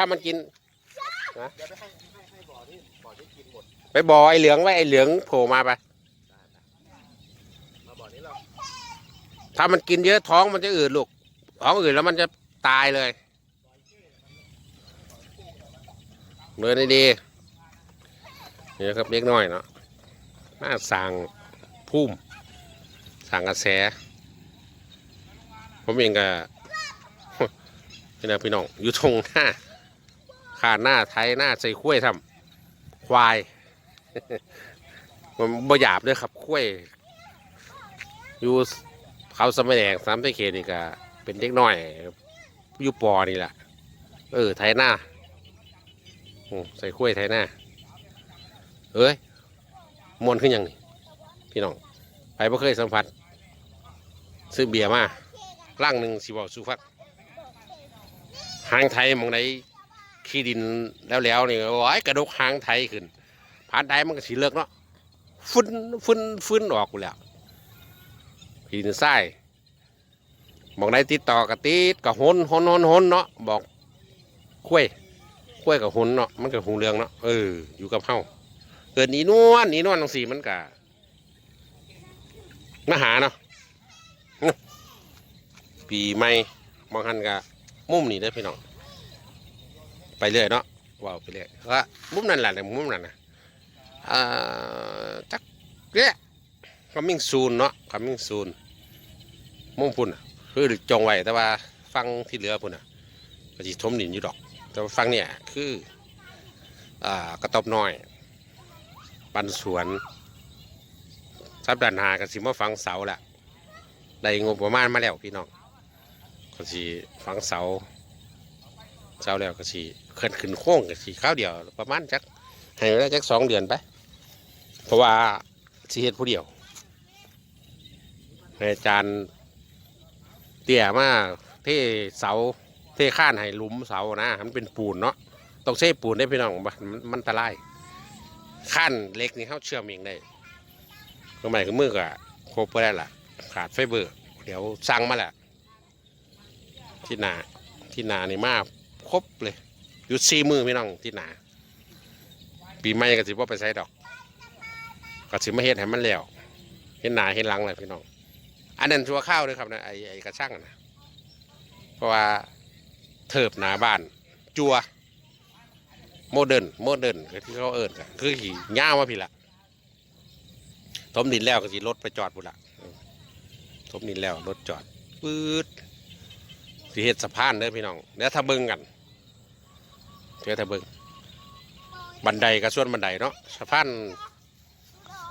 ถ้ามันกินเดี๋ยวไปให้ให้ให้บ่อที่บ่อที่กินหมดไปบ่อไอ้เหลืองไว้ไอ้เหลืองโผล่มาไปมาบ่อนี้เราถ้ามันกินเยอะท้องมันจะอืดลูกท้องอืดแล้วมันจะตายเลยเดินดีๆนี่นะครับเล็กน้อยเนาะน่าสั่งพุ่มสั่งกระแส ผมเองก็พี่น้องพี่น้องอยู่ทงหน้า ขาหน้าไทยหน้าใส่คุ้วยทำควายมันบ่หยาบด้วยครับคุ้วยอยู่เขาสมัยแดงสามตะเคียนนี่ก็เป็นเด็กน้อยอยู่ปอนี่แหละเออไทยหน้าใส่คุ้วยไทยหน้าเอ้ยมวนขึ้นยังนี่พี่น้องไปบ่เคยสัมผัสซื้อเบียร์มาล่างหนึ่งสิบอกสุฟักหางไทยมองไหน ขี้ดินแล้วแล้วๆนี่โอ้ยกระดกหางไทยขึ้นผ่านไทยมันก็สีเลิกเนาะฟุ้นฟุ้นฟุ้นออกกูแล้วขีดินทรายบอกได้ติดต่อกับติดกับหนหนหนหนเนาะบอกคุ้วยคุ้วยกับหนเนาะมันกับหงเรืองเนาะเอออยู่กับเฮาเกิดนีนวลนีนวลทั้งสี่มันกะมาหาเนาะปีใหม่มองหันกะมุมนี่ได้พี่น้อง ไปเรื่อยเนาะว้าวไปเรื่อยว่ามุมนั่นแหละมุมนั่นนะอ่าจักเนี้ย coming soon เนาะ coming soon มุ่งพุ่นน่ะคือจองไว้แต่ว่าฟังที่เหลือพุ่นอะก็สิทมดินอยู่ดอก แต่ว่าฟังเนี่ยคืออ่ากระตอบน้อยปันสวนสัปดาห์หน้าก็สิมาฟังเสาแหละได้งบประมาณมาแล้วพี่น้องก็สิฟังเสา เสาแล้วก็สิเคลื่อนขึ้นโค้งก็สิข้าวเดียว ประมาณจักให้เวลาจักสองเดือนไป เพราะว่าสิเฮ็ดผู้เดียวให้อาจารย์เตี่ยมาเทเสาเทข้านให้หลุมเสานะมันเป็นปูนเนาะต้องเซปูนได้พี่น้องมันมันตรายข้านเล็กนี่เขาเชื่อมเองได้ก็หมายคือมือก็ครบไปได้ละขาดไฟเบอร์ เดี๋ยวสั่งมาแหละที่นาที่นานี่มา ครบเลยอยู่สี่มือพี่น้องที่หนา ปีใหม่ก็สิว่าไปใส่ดอก ก็สิมาเฮ็ดให้มันแล้วเห็นหนาเห็นหลังเลยพี่น้อง อันนั้นชัวข้าวด้วยครับนะไอไอกระช่างนะเพราะว่าเถิบหนาบ้าน จัว โมเดิร์นโมเดิร์นคือที่เขาเอิญกันคือขี่ย่าวมาพี่ละถมดินแล้วก็สิรถไปจอดพุ่นละถมดินแล้วรถจอดปื๊ดสิเฮ็ดสะพานเด้อพี่น้องเดี๋ยวถ้าเบิ่งกัน เดี๋ยวถ้าเบิ่งบันไดก็ส่วนบันไดเนาะสะพาน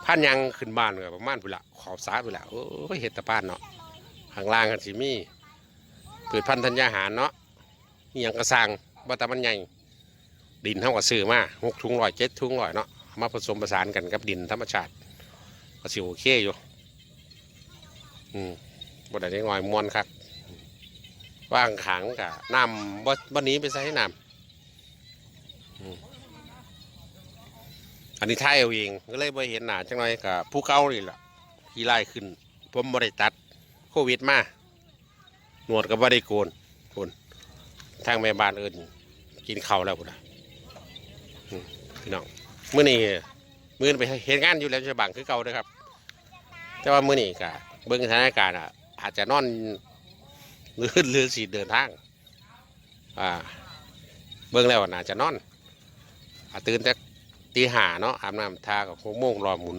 พานยังขึ้นบ้านก็ประมาณพุ่นละขอบสาพุ่นละโอ้ยเฮ็ดตะพานเนาะข้างล่างกันสิมีพืชพันธุ์ธัญญาหารเนาะนี่ยังกระสังบ่แต่มันใหญ่ดินเท่ากับซื้อมาหกถุงร้อยเจ็ดถุงร้อยเนาะมาผสมผสานกันกับดินธรรมชาติก็สิโอเคอยู่อืมบ่ได้ได้งอยมวนครับว่างขังกับน้ำบ่บ่นี้ไปใส่น้ำ อันนี้ท้ายเอาเองก็เลยบ่เห็นหน้าจังหน่อยกับผู้เก่านี่แหละขี่ไล่ขึ้น ผมบ่ได้ตัดโควิดมาหนวดก็บ่ได้โกนโกนทางแม่บ้านเอิ้นกินข้าวแล้วพุ่นน่ะพี่น้องมื้อนี้มื้อไปเฮ็ดงานอยู่แล้วจะบังคือเก่าเด้อครับ แต่ว่ามื้อนี้ก็เบิ่งสถานการณ์อะ อาจจะนอนหรือหรือสิเดินทาง อ่า เบิ่งแล้วน่าจะนอน ตื่นแต่ตีห้าเนาะอาบน้ำทากับหกโมงรอหมุน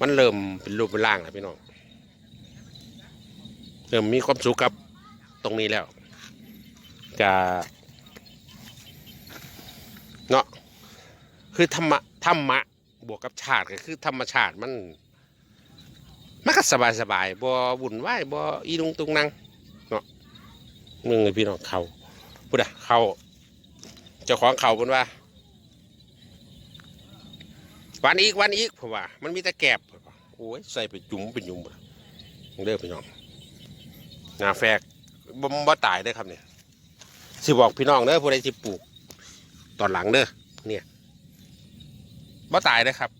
มันเริ่มเป็นรูปเป็นร่างแล้วพี่น้องเริ่มมีความสุขกับตรงนี้แล้วจะเนาะคือธรรมะธรรมะบวกกับชาติก็คือธรรมชาติมันมันก็สบายสบายบ่วุ่นวายบ่อีนุงตุงนัง มึงไอ้พี่น้องเขาพูดอะเขาเจ้าของเขาบนว่า วันอีกวันอีกเพราะว่า มันมีแต่แกบโอ้ยใส่ไปจุ่มเป็นยุมบ่เด้อพี่น้องนาแฟกบ่บ่ตายเด้ครับเนี่ยสิบอกพี่น้องเด้อผู้ใดสิปลูกตอนหลังเด้อเนี่ยบ่ตายเด้ครับ